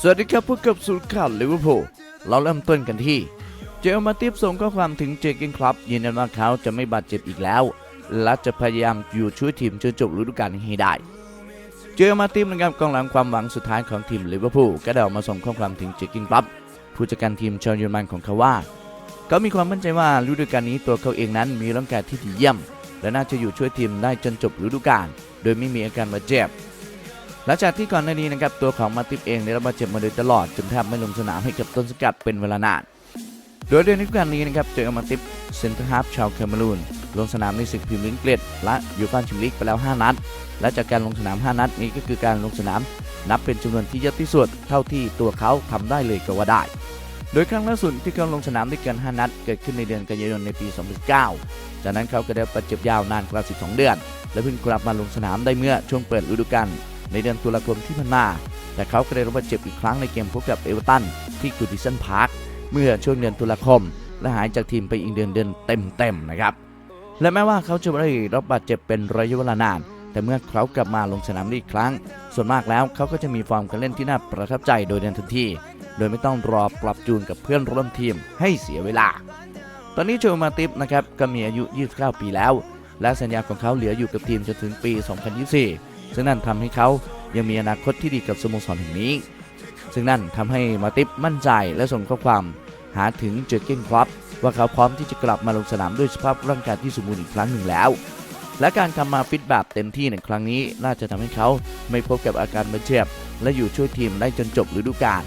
สวัสดีครับพบกับสุดข่าวลิเวอร์พูลเราเริ่มต้นกันที่ เจลมาติฟส่งข้อความถึงเจเกนคลับยืนยันว่าเขาจะไม่บาดเจ็บอีกแล้ว และจะพยายามอยู่ช่วยทีมจนจบฤดูกาลให้ได้ เจอมาติฟนะครับกองหลังความหวังสุดท้ายของทีมลิเวอร์พูลก็ได้ออกมาส่งข้อความถึงเจเกนคลับผู้จัดการทีมชาวเยอรมันของเขาว่าเขามีความมั่นใจว่าฤดูกาลนี้ตัวเขาเองนั้นมีร่างกายที่ดีเยี่ยม และน่าจะอยู่ช่วยทีมได้จนจบฤดูกาลโดยไม่มีอาการบาดเจ็บ หลังจากที่ก่อนหน้านี้นะครับตัวของมาติฟเองได้รับบาดเจ็บมาโดยตลอดจนแทบไม่ลงสนามให้กับต้นสกัดเป็นเวลานาน โดยเดือนฤดูกาลนี้นะครับเจอมาติฟเซนเตอร์ฮาร์ฟชาวแคเมรูนลงสนามในศึกพรีเมียร์ลีกอังกฤษและยูฟ่าแชมเปี้ยนลีกไปแล้ว 5 นัด และจากการลงสนาม 5 นัดนี้ก็คือการลงสนามนับเป็นจำนวนที่เยอะที่สุดเท่าที่ตัวเขาทำได้เลยก็ว่าได้ โดยครั้งล่าสุดที่เขาลงสนามด้เกิน5 นัด เกิดขึ้นในเดือนกันยายนในปี 2019 จากนั้นเขาก็ได้บาดเจ็บยาวนานกว่า 12 เดือน และเพิ่งกลับมาลงสนามได้เมื่อช่วงเปิดฤดูกาล ในเดือนตุลาคมที่ผ่านมา แต่เขาก็ได้รับบาดเจ็บอีกครั้งในเกมพบกับเอเวอร์ตันที่กูดิสันพาร์คเมื่อช่วงเดือนตุลาคม และหายจากทีมไปอีกเดือนเดือนเต็มๆนะครับ และแม้ว่าเขาจะได้รับบาดเจ็บเป็นระยะเวลานาน แต่เมื่อเขากลับมาลงสนามได้อีกครั้ง ส่วนมากแล้วเขาก็จะมีฟอร์มการเล่นที่น่าประทับใจโดยทันที โดยไม่ต้องรอปรับจูนกับเพื่อนร่วมทีมให้เสียเวลา ตอนนี้โจมาติฟนะครับก็มีอายุ 29 ปีแล้ว และสัญญาของเขาเหลืออยู่กับทีมจนถึงปี 2024 ซึ่งนั่นทำให้เขายังมีอนาคตที่ดีกับสโมสรแห่งนี้ ซึ่งนั่นทำให้มาติฟมั่นใจและส่งข้อความหาถึงเจอร์เกนคลับว่าเขาพร้อมที่จะกลับมาลงสนามด้วยสภาพร่างกายที่สมบูรณ์อีกครั้งหนึ่งแล้ว และการกลับมาฟิตแบบเต็มที่ในครั้งนี้ น่าจะทำให้เขาไม่พบกับอาการบาดเจ็บและอยู่ช่วยทีมได้จนจบฤดูกาล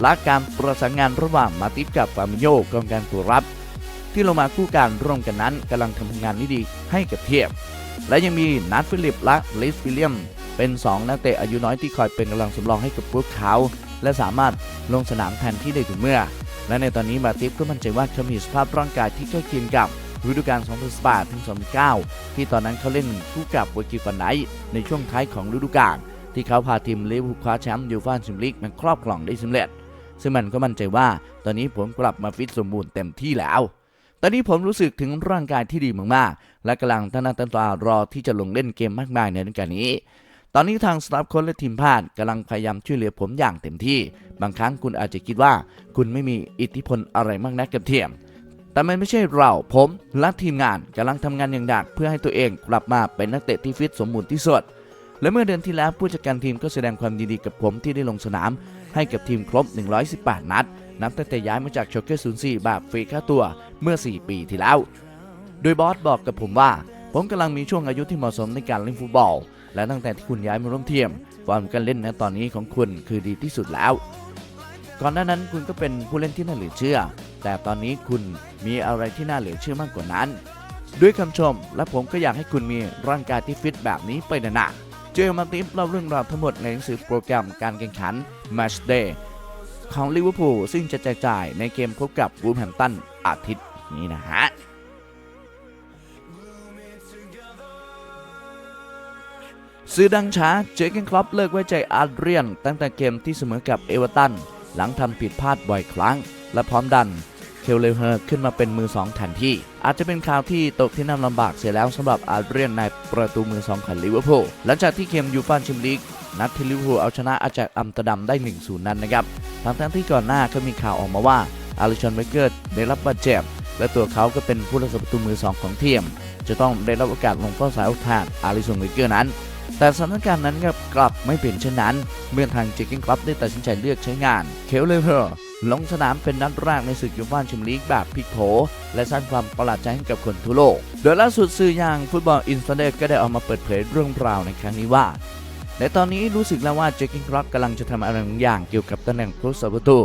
และการประสานงานระหว่างมาติฟกับฟามิโยกองการตัวรับ ที่ลงมาคู่การร่วมกันนั้นกำลังทำงานที่ดีให้กับเทียบ และยังมีนัทฟิลิปและลิสวิลเลียม เป็น 2 นักเตะอายุน้อยที่คอยเป็นกำลังสำรองให้กับพวกเขา และสามารถลงสนามแทนที่ได้ทุกเมื่อ และในตอนนี้มาติฟก็มั่นใจว่าเขามีสภาพร่างกายที่ใกล้เคียงกับฤดูกาล 2018ถึง2019 ที่ตอนนั้นเขาเล่นคู่กับวกิฟันไนในช่วงท้ายของฤดูกาลที่เขาพาทีมลิเวอร์พูลคว้าแชมป์ยูฟ่าแชมเปี้ยนลีกมาครอบครองได้สำเร็จ ซึ่งมันก็มั่นใจว่าตอนนี้ผมกลับมาฟิตสมบูรณ์เต็มที่แล้ว ตอนนี้ผมรู้สึกถึงร่างกายที่ดีมากๆ และกำลังตั้งหน้าตั้งตารอที่จะลงเล่นเกมมากมายในฤดูกาลนี้ ตอนนี้ทางสตาฟโค้ชและทีมแพทย์กำลังพยายามช่วยเหลือผมอย่างเต็มที่ บางครั้งคุณอาจจะคิดว่า คุณไม่มีอิทธิพลอะไรมากนักกับเทียม แต่มันไม่ใช่เรา ผมและทีมงานกำลังทำงานอย่างหนักเพื่อให้ตัวเองกลับมาเป็นนักเตะที่ฟิตสมบูรณ์ที่สุดและเมื่อเดือนที่แล้วผู้จัดการทีมก็แสดงความยินดีกับผมที่ได้ลงสนาม ให้กับทีมครบ 118 นัด นับตั้งแต่ย้ายมาจากโชเกอร์04 แบบฟรีค่าตัวเมื่อ 4 ปีที่แล้ว โดยบอสบอกกับผมว่า ผมกำลังมีช่วงอายุที่เหมาะสมในการเล่นฟุตบอล และตั้งแต่ที่คุณย้ายมาร่วมทีมฟอร์มการเล่นในตอนนี้ของคุณคือดีที่สุดแล้ว ก่อนหน้านั้นคุณก็เป็นผู้เล่นที่น่าเหลือเชื่อ แต่ตอนนี้คุณมีอะไรที่น่าเหลือเชื่อมากกว่านั้น ด้วยคำชมและผมก็อยากให้คุณมีร่างกายที่ฟิตแบบนี้ไปนานๆ เจอมาติฟเล่าเรื่องราวทั้งหมดในหนังสือโปรแกรมการแข่งขัน Match Day ของลิเวอร์พูลซึ่งจะแจกจ่ายในเกมพบกับวูแฮมตันอาทิตย์นี้นะฮะซื้อดังช้าเจอร์เกนคลอปเลิกไว้ใจอาร์เรียน ตั้งแต่เกมที่เสมอกับเอเวอร์ตัน หลังทำผิดพลาดบ่อยครั้ง และพร้อมดัน เคลเลเฮอร์ขึ้นมาเป็นมือสองแทนที่ อาจจะเป็นข่าวที่ตกที่นั่งลำบากเสียแล้วสำหรับอาร์เรียนในประตูมือสองของลิเวอร์พูลหลังจากที่เกมยูฟ่าแชมเปี้ยนลีกนัดที่ลิเวอร์พูลเอาชนะอาแจากอัมสเตอร์ดัมได้ 1-0 นั้นนะครับทั้งทั้งที่ก่อนหน้าก็มีข่าวออกมาว่าอาริชอนเวเกอร์ได้รับบาดเจ็บและตัวเขาก็เป็นผู้รักษาประตูมือสองของทีม จะต้องได้รับโอกาสลงเฝ้าสายแทนอาริชอนเวเกอร์นั้น แต่สถานการณ์นั้นกลับไม่เป็นเช่นนั้น เมื่อทางเจคกินคลับได้ตัดสินใจเลือกใช้งาน เคลเลอร์ ลงสนามเป็นนัดแรกในศึกยูฟ่าแชมเปี้ยนลีกแบบพลิกโผ และสร้างความประหลาดใจให้กับคนทั่วโลก โดยล่าสุดสื่ออย่างฟุตบอลอินสตาเดก็ได้ออกมาเปิดเผยเรื่องราวในครั้งนี้ว่าในตอนนี้รู้สึกแล้วว่าเจคกินคลับกำลังจะทำอะไรบางอย่างเกี่ยวกับตำแหน่งผู้รักษาประตู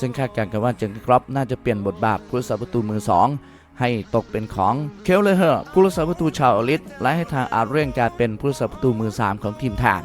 ซึ่งคาดการณ์กันว่าเจคกินคลับน่าจะเปลี่ยนบทบาทผู้รักษาประตูมือสองให้ตกเป็นของเคลเลเฮอร์ผู้รักษาประตูชาวอลิสและให้ทางอาร์เรียนกลายเป็นผู้รักษาประตูมือ 3 ของทีมแทน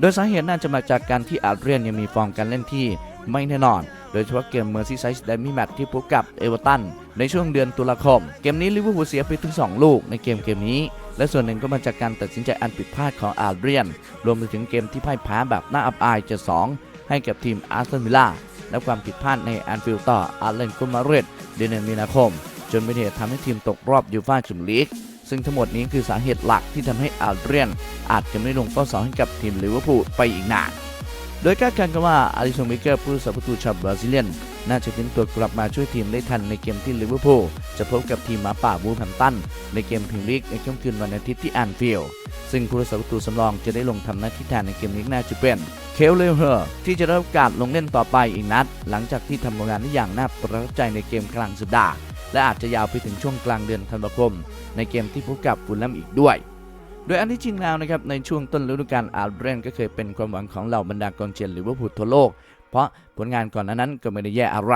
โดยสาเหตุน่าจะมาจากการที่อาร์เรียนยังมีฟอร์มการเล่นที่ ไม่แน่นอน โดยเฉพาะเกมเมอร์ซีไซส์เดมี่แมตที่พบกับเอเวอร์ตันในช่วงเดือนตุลาคม เกมนี้ลิเวอร์พูลเสียไปถึง 2 ลูกในเกมเกมนี้ และส่วนหนึ่งก็มาจากการตัดสินใจอันผิดพลาดของอาร์เรียน รวมไปถึงเกมที่พ่ายแพ้แบบน่าอับอายจะ2ให้กับทีมอาร์เซนวิลล่าและความผิดพลาดในแอนฟิลด์ต่ออาร์เลนโกมาเรตเดือนมีนาคม จนเป็นเหตุทำให้ทีมตกรอบยูฟ่าแชมเปี้ยนลีกซึ่งทั้งหมดนี้คือสาเหตุหลักที่ทำให้อาร์เรียน อาจจะไม่ลงเป้าสองให้กับทีมลิเวอร์พูลไปอีกนาน โดยคาดการณ์กันว่าอาริสันเบเกอร์ผู้รักษาประตูชาวบราซิเลียน น่าจะเป็นตัวกลับมาช่วยทีมได้ทันในเกมที่ลิเวอร์พูลจะพบกับทีมหมาป่าบูลแฮมตัน ในเกมพรีเมียร์ลีกในค่ำคืนวันอาทิตย์ที่แอนฟิลด์ซึ่งผู้รักษาประตูสำรองจะได้ลงทำหน้าที่แทนในเกมนี้น่าจะเป็นเคลเลอร์ที่จะได้โอกาสลงเล่นต่อไปอีกนัด หลังจากที่ทำผลงานได้อย่างน่าประทับใจในเกมกลางสัปดาห์และอาจจะยาวไปถึงช่วงกลางเดือนธันวาคมในเกมที่พบกับฟูลแลมอีกด้วย โดยอันที่จริงแล้วนะครับในช่วงต้นฤดูกาลอาร์เรนก็เคยเป็นความหวังของเหล่าบรรดากองเชียร์ลิเวอร์พูลทั่วโลก เพราะผลงานก่อนหน้านั้นก็ไม่ได้แย่อะไร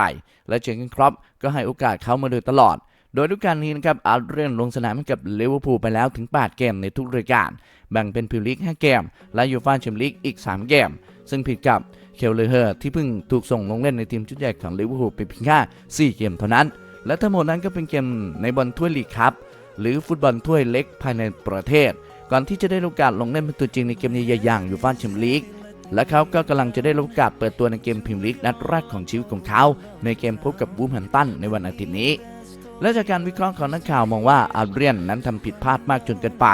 และเจอร์เกนครอปก็ให้โอกาสเขามาโดยตลอด โดยฤดูกาลนี้นะครับอาร์เรนลงสนามให้กับลิเวอร์พูลไปแล้วถึง 8 เกมในทุกรายการ แบ่งเป็นพรีเมียร์ลีก 5 เกม และยูฟ่าแชมเปี้ยนลีกอีก 3 เกม ซึ่งผิดกับเคลเลอร์ที่เพิ่งถูกส่งลงเล่นในทีมชุดใหญ่ของลิเวอร์พูลไปเพียงแค่4เกมเท่านั้น และทั้งหมดนั้นก็เป็นเกมในบอลถ้วยลีกครับหรือฟุตบอลถ้วยเล็กภายในประเทศ ก่อนที่จะได้โอกาสลงเล่นเป็นตัวจริงในเกมใหญ่ๆอย่างยูฟ่าแชมเปี้ยนลีกและเขาก็กำลังจะได้รับโอกาสเปิดตัวในเกมพรีเมียร์ลีกนัดแรกของชีวิตของเขา ในเกมพบกับบูมแฮมตันในวันอาทิตย์นี้ และจากการวิเคราะห์ของนักข่าวมองว่าอาเรียนนั้นทำผิดพลาดมากจนเกินไป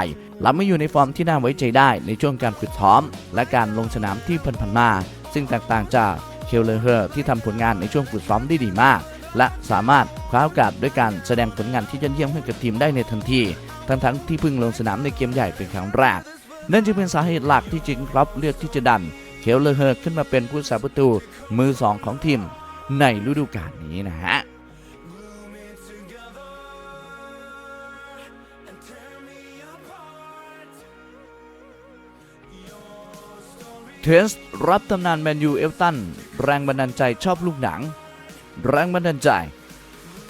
และไม่อยู่ในฟอร์มที่น่าไว้ใจได้ในช่วงการฝึกซ้อม และการลงสนามที่ผ่านๆมา ซึ่งแตกต่างจากเคลเลอร์ที่ทำผลงานในช่วงฝึกซ้อมได้ดีมาก และสามารถคว้าโอกาสด้วยการแสดงผลงานที่ยอดเยี่ยมให้กับทีมได้ในทันที ทั้งๆที่เพิ่งลงสนามในเกมใหญ่เป็นครั้งแรก นั่นจึงเป็นสาเหตุหลักที่จิงครับเลือกที่จะดันเคลเลอร์เฮิร์ขึ้นมาเป็นผู้รักษาประตูมือสองของทีมในฤดูกาลนี้นะฮะเทสรับตำนานแมนยูเอลตัน แรงบันดาลใจชอบลูกหนัง แรงบันดาลใจ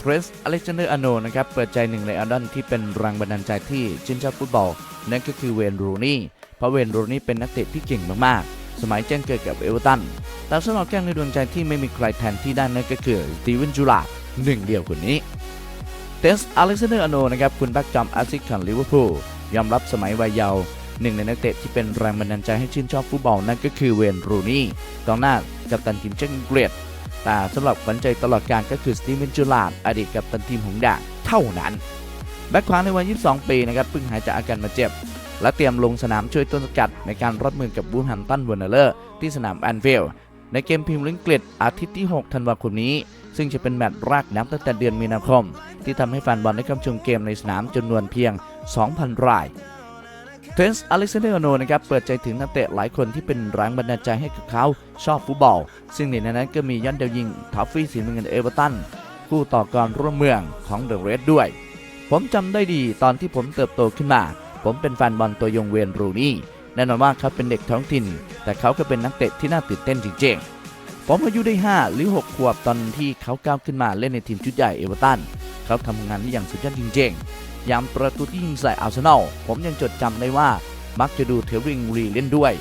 เทรสอเล็กซานเดอร์อโนนะครับเปิดใจหนึ่งในอดอนที่เป็นแรงบันดาลใจที่ชื่นชอบฟุตบอล นั่นก็คือเวนรูนี่ เพราะเวนรูนี่เป็นนักเตะที่เก่งมากๆ สมัยแจ้งเกิดกับเอเวอร์ตันแต่สำหรับแก้งในดวงใจที่ไม่มีใครแทนที่ได้นั่นก็คือสตีเวนจูลาหนึ่งเดียวคนนี้เทสอเล็กซานเดอร์อโนนะครับคุณแบ็กจอมอาซิกของลิเวอร์พูลยอมรับสมัยวัยเยาว์หนึ่งในนักเตะที่เป็นแรงบันดาลใจให้ชื่นชอบฟุตบอลนั่นก็คือเวนรูนี่กองหน้ากัปตันทีมเช็กเกรด แต่สำหรับขวัญใจตลอดการก็คือสตีเวนจูลาดอดีตกัปตันทีมหงดงเท่านั้น แบ็คขวาในวัย 22 ปีนะครับเพิ่งหายจากอาการบาดเจ็บ และเตรียมลงสนามช่วยต้นสกัดในการรับมือกับบูมแฮมตันเวอร์เนเลอร์ที่สนามแอนฟิลด์ในเกมพรีเมียร์ลีกอังกฤษอาทิตย์ที่ 6 ธันวาคมนี้ ซึ่งจะเป็นแมตช์แรกนับตั้งแต่เดือนมีนาคม ที่ทำให้แฟนบอลได้เข้าชมเกมในสนามจำนวนเพียง 2,000 ราย เทรนส์อเล็กซานเดอร์โนนะครับเปิดใจถึงนักเตะหลายคนที่เป็นแรงบันดาลใจให้กับเขาชอบฟุตบอล ซึ่งในนั้นก็มียันเดาวยิงทอฟฟี่สีเมืองเอเวอร์ตันคู่ต่อกรร่วมเมืองของเดอะเรดด้วย ผมจำได้ดีตอนที่ผมเติบโตขึ้นมา ผมเป็นแฟนบอลตัวยงเวนรูนี่แน่นอนว่าเขาเป็นเด็กท้องถิ่น แต่เขาก็เป็นนักเตะที่น่าตื่นเต้นจริงๆผมอายุได้ 5 หรือ 6 ขวบตอนที่เขาก้าวขึ้นมาเล่นในทีมชุดใหญ่เอเวอร์ตันเขาทำงานได้อย่างสุดยอดจริงๆ ยางประตูที่ยิงใส่อาร์เซนอลผมยังจดจำได้ว่ามักจะดูเทลริงรีเล่นด้วย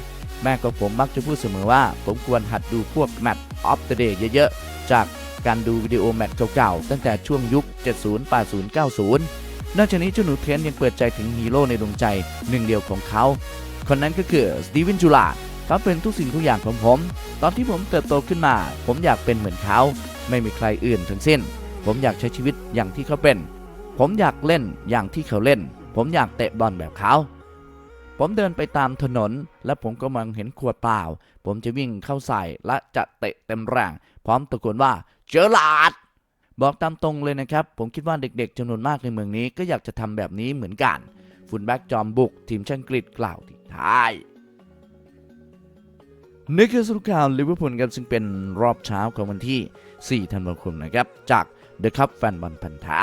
แม่กับผมมักจะพูดเสมอว่า ผมควรหัดดูพวกแมตช์ออฟเดเดย์เยอะๆ จากการดูวิดีโอแมตช์เก่าๆ ตั้งแต่ช่วงยุค 70 80 90 นอกจากนี้เจ้าหนูเทนยังเปิดใจถึงฮีโร่ในดวงใจหนึ่งเดียวของเขา คนนั้นก็คือสตีเวนจูลาเขาเป็นทุกสิ่งทุกอย่างของผม ตอนที่ผมเติบโตขึ้นมา ผมอยากเป็นเหมือนเขา ไม่มีใครอื่นทั้งสิ้น ผมอยากใช้ชีวิตอย่างที่เขาเป็น ผมอยากเล่นอย่างที่เขาเล่น ผมอยากเตะบอลแบบเขา ผมเดินไปตามถนน และผมก็มองเห็นขวดเปล่า ผมจะวิ่งเข้าใส่และจะเตะเต็มแรง พร้อมตะโกนว่าเจอหลาด บอกตามตรงเลยนะครับ ผมคิดว่าเด็กๆจำนวนมากในเมืองนี้ก็อยากจะทำแบบนี้เหมือนกัน ฟุตแบ็กจอมบุก ทีมชาติอังกฤษกล่าวทิ้งท้ายนี่คือสรุปข่าวลิเวอร์พูลครับซึ่งเป็นรอบเช้าของวันที่ 4 ธันวาคมนะครับ จาก The Cup แฟนบอลพันธะ